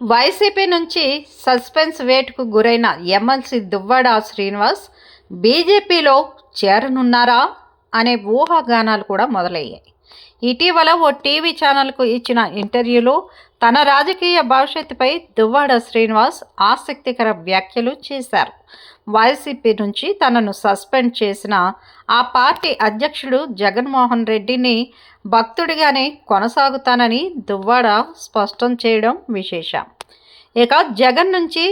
YCP నుంచి suspense వేటుకు గురైన MLC Duvvada Srinivas బీజేపీలో చేరనున్నారా? అనే ఊహాగానాలు కూడా మొదలయ్యాయి. ఇటీవల ఓ టీవీ ఛానల్కు ఇచ్చిన ఇంటర్వ్యూలో తన రాజకీయ భవిష్యత్తుపై దువ్వాడ శ్రీనివాస్ ఆసక్తికర వ్యాఖ్యలు చేశారు. వైసీపీ నుంచి తనను సస్పెండ్ చేసిన ఆ పార్టీ అధ్యక్షుడు జగన్మోహన్ రెడ్డిని భక్తుడిగానే కొనసాగుతానని దువ్వాడ స్పష్టం చేయడం విశేషం. ఇక జగన్ నుంచి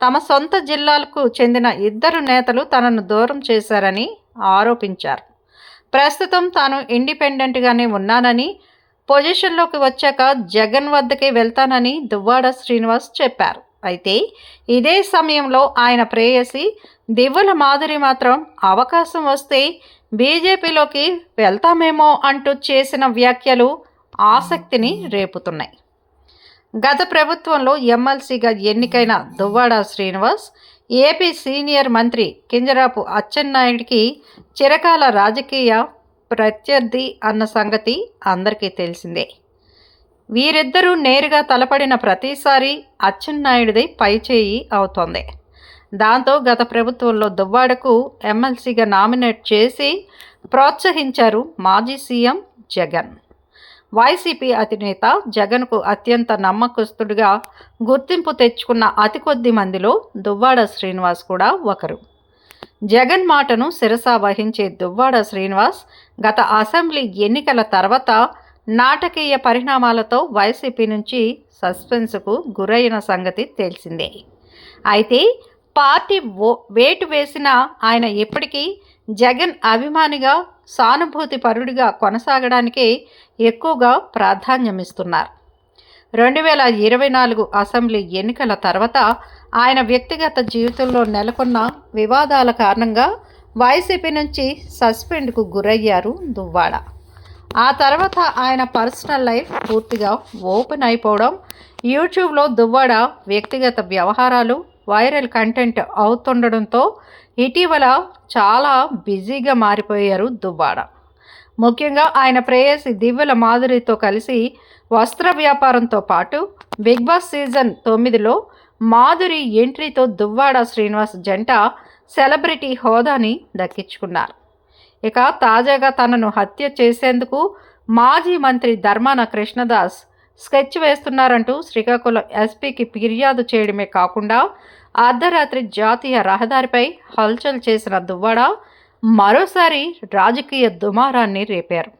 తమ సొంత జిల్లాలకు చెందిన ఇద్దరు నేతలు తనను దూరం చేశారని ఆరోపించారు. ప్రస్తుతం తాను ఇండిపెండెంట్గానే ఉన్నానని పొజిషన్లోకి వచ్చాక జగన్ వద్దకే వెళ్తానని దువ్వాడ శ్రీనివాస్ చెప్పారు. అయితే ఇదే సమయంలో ఆయన ప్రేయసి దివ్వల మాధురి మాత్రం అవకాశం వస్తే బీజేపీలోకి వెళ్తామేమో అంటూ చేసిన వ్యాఖ్యలు ఆసక్తిని రేపుతున్నాయి. గత ప్రభుత్వంలో ఎమ్మెల్సీగా ఎన్నికైన దువ్వాడ శ్రీనివాస్ ఏపీ సీనియర్ మంత్రి కింజరాపు అచ్చెన్నాయుడికి చిరకాల రాజకీయ ప్రత్యర్థి అన్న సంగతి అందరికీ తెలిసిందే. వీరిద్దరూ నేరుగా తలపడిన ప్రతిసారి అచ్చెన్నాయుడిది పైచేయి అవుతోంది. దాంతో గత ప్రభుత్వంలో దువ్వాడకు ఎమ్మెల్సీగా నామినేట్ చేసి ప్రోత్సహించారు మాజీ సీఎం జగన్. వైసీపీ అధినేత జగన్కు అత్యంత నమ్మకస్తుడిగా గుర్తింపు తెచ్చుకున్న అతి కొద్ది మందిలో దువ్వాడ శ్రీనివాస్ కూడా ఒకరు. జగన్ మాటను శిరస వహించే దువ్వాడ శ్రీనివాస్ గత అసెంబ్లీ ఎన్నికల తర్వాత నాటకీయ పరిణామాలతో వైసీపీ నుంచి సస్పెన్స్కు గురైన సంగతి తెలిసిందే. అయితే పార్టీ ఓ వేటు వేసిన ఆయన ఎప్పటికీ జగన్ అభిమానిగా సానుభూతి పరుడిగా కొనసాగడానికి ఎక్కువగా ప్రాధాన్యమిస్తున్నారు. రెండు వేల ఇరవై నాలుగు అసెంబ్లీ ఎన్నికల తర్వాత ఆయన వ్యక్తిగత జీవితంలో నెలకొన్న వివాదాల కారణంగా వైసీపీ నుంచి సస్పెండ్కు గురయ్యారు దువ్వాడ. ఆ తర్వాత ఆయన పర్సనల్ లైఫ్ పూర్తిగా ఓపెన్ అయిపోవడం యూట్యూబ్లో దువ్వాడ వ్యక్తిగత వ్యవహారాలు వైరల్ కంటెంట్ అవుతుండడంతో ఇటీవల చాలా బిజీగా మారిపోయారు దువ్వాడ. ముఖ్యంగా ఆయన ప్రేయసి దివ్యల మాధురితో కలిసి వస్త్ర వ్యాపారంతో పాటు బిగ్ బాస్ సీజన్ తొమ్మిదిలో మాధురి ఎంట్రీతో దువ్వాడ శ్రీనివాస్ జంట సెలబ్రిటీ హోదాని దక్కించుకున్నారు. ఇక తాజాగా తనను హత్య చేసేందుకు మాజీ మంత్రి ధర్మాన కృష్ణదాస్ స్కెచ్ వేస్తున్నారంటూ శ్రీకాకుళం ఎస్పీకి ఫిర్యాదు చేయడమే కాకుండా అర్ధరాత్రి జాతీయ రహదారిపై హల్చల్ చేసిన దువ్వాడ మరోసారి రాజకీయ దుమారాన్ని రేపారు.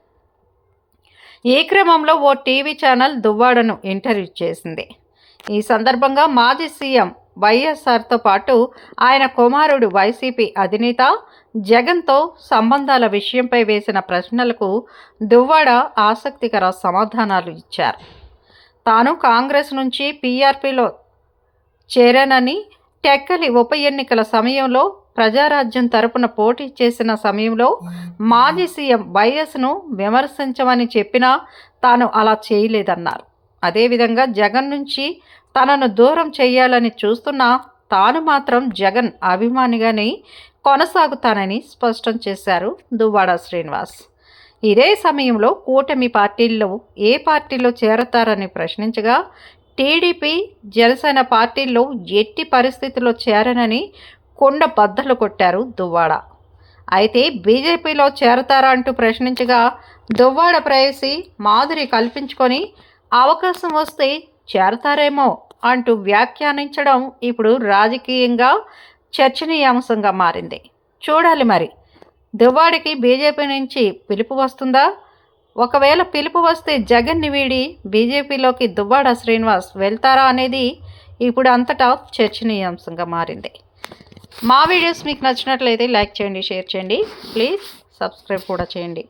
ఈ క్రమంలో ఓ టీవీ ఛానల్ దువ్వాడను ఇంటర్వ్యూ చేసింది. ఈ సందర్భంగా మాజీ సీఎం వైఎస్ఆర్తో పాటు ఆయన కుమారుడు వైసీపీ అధినేత జగన్తో సంబంధాల విషయంపై వేసిన ప్రశ్నలకు దువ్వాడ ఆసక్తికర సమాధానాలు ఇచ్చారు. తాను కాంగ్రెస్ నుంచి పీఆర్పీలో చేరానని టెక్కలి ఉప ఎన్నికల సమయంలో ప్రజారాజ్యం తరపున పోటీ చేసిన సమయంలో మాజీ సీఎం వైఎస్ను విమర్శించమని చెప్పినా తాను అలా చేయలేదన్నారు. అదేవిధంగా జగన్ నుంచి తనను దూరం చేయాలని చూస్తున్నా తాను మాత్రం జగన్ అభిమానిగానే కొనసాగుతానని స్పష్టం చేశారు దువ్వాడ శ్రీనివాస్. ఇదే సమయంలో కూటమి పార్టీల్లో ఏ పార్టీలో చేరతారని ప్రశ్నించగా టీడీపీ జనసేన పార్టీల్లో ఎట్టి పరిస్థితుల్లో చేరనని కొండ బద్దలు కొట్టారు దువ్వాడ. అయితే బీజేపీలో చేరతారా అంటూ ప్రశ్నించగా దువ్వాడ ప్రేయసి మాధురి కల్పించుకొని అవకాశం వస్తే చేరతారేమో అంటూ వ్యాఖ్యానించడం ఇప్పుడు రాజకీయంగా చర్చనీయాంశంగా మారింది. చూడాలి మరి దువ్వాడికి బీజేపీ నుంచి పిలుపు వస్తుందా? ఒకవేళ పిలుపు వస్తే జగన్ని వీడి బీజేపీలోకి దువ్వాడ శ్రీనివాస్ వెళ్తారా అనేది ఇప్పుడు అంతటా చర్చనీయాంశంగా మారింది. మా వీడియోస్ మీకు నచ్చినట్లయితే లైక్ చేయండి షేర్ చేయండి. ప్లీజ్ సబ్స్క్రైబ్ కూడా చేయండి.